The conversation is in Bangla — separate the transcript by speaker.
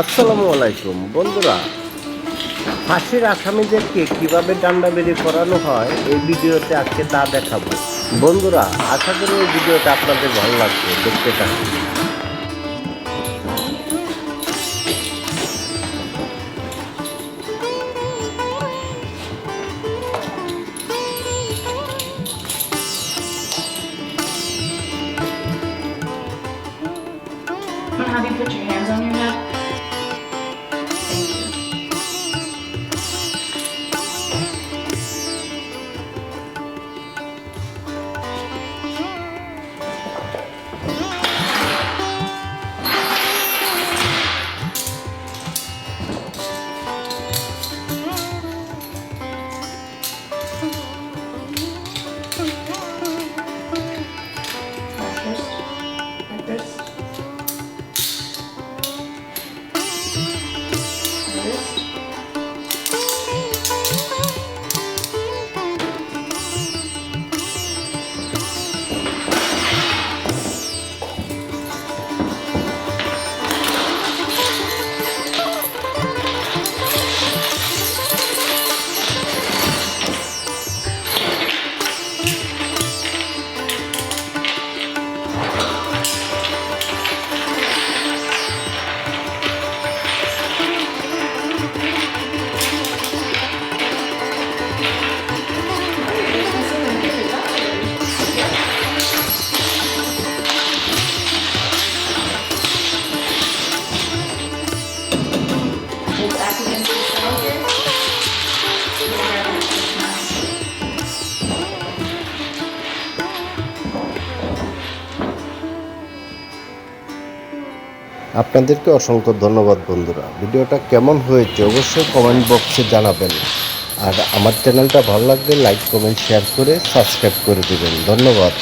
Speaker 1: আসসালামু আলাইকুম। বন্ধুরা, ফাঁসির আসামিদেরকে কীভাবে ডান্ডা বেরি করানো হয় এই ভিডিওতে আজকে তা দেখাবো। বন্ধুরা, আশা করি এই ভিডিওটা আপনাদের ভালো লাগবে, দেখতে থাকুন।
Speaker 2: Have you put your hands on your. This.
Speaker 1: আপনাদেরকে অসংখ্য ধন্যবাদ বন্ধুরা। ভিডিওটা কেমন হয়েছে অবশ্যই কমেন্ট বক্সে জানাবেন। আর আমার চ্যানেলটা ভালো লাগলে লাইক কমেন্ট শেয়ার করে সাবস্ক্রাইব করে দেবেন। ধন্যবাদ।